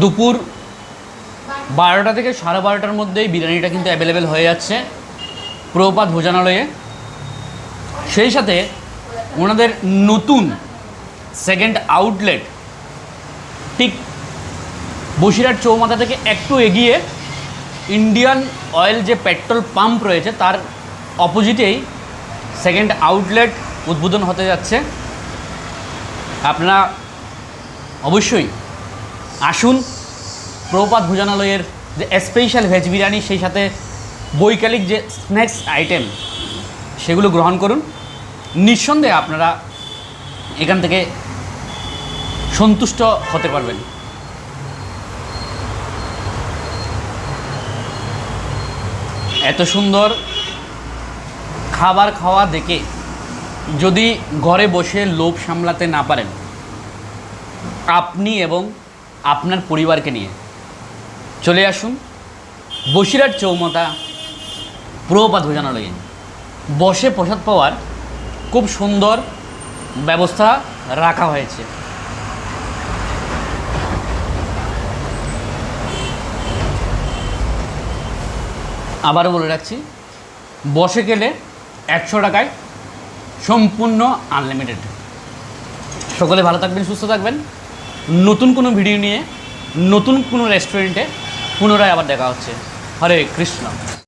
দুপুর বারোটা থেকে সাড়ে বারোটার মধ্যেই বিরিয়ানিটা কিন্তু অ্যাভেলেবেল হয়ে যাচ্ছে প্রপাত ভোজনালয়ে। সেই সাথে ওনাদের নতুন সেকেন্ড আউটলেট ঠিক বসিরহাট চৌমাথা থেকে একটু এগিয়ে ইন্ডিয়ান অয়েল যে পেট্রোল পাম্প রয়েছে, তার অপোজিটেই সেকেন্ড আউটলেট উদ্বোধন হতে যাচ্ছে। আপনারা অবশ্যই আসুন প্রপাত ভোজনালয়ের যে স্পেশাল ভেজ বিরিয়ানি, সেই সাথে বৈকালিক যে স্ন্যাক্স আইটেম সেগুলো গ্রহণ করুন। নিঃসন্দেহে আপনারা এখান থেকে সন্তুষ্ট হতে পারবেন। এত সুন্দর খাবার খাওয়া দেখে যদি ঘরে বসে লোভ সামলাতে না পারেন, আপনি এবং আপনার পরিবারকে নিয়ে। চলে আসুন বসিরহাট চৌমাথা প্রপাত ভোজনালয়ে। বসে প্রসাদ পাওয়ার খুব সুন্দর ব্যবস্থা রাখা হয়েছে। আবারও বলে রাখছি, বসে গেলে একশো টাকায় সম্পূর্ণ আনলিমিটেড। সকলে ভালো থাকবেন, সুস্থ থাকবেন। নতুন কোনো ভিডিও নিয়ে নতুন কোনো রেস্টুরেন্টে পুনরায় আবার দেখা হচ্ছে। হরে কৃষ্ণ।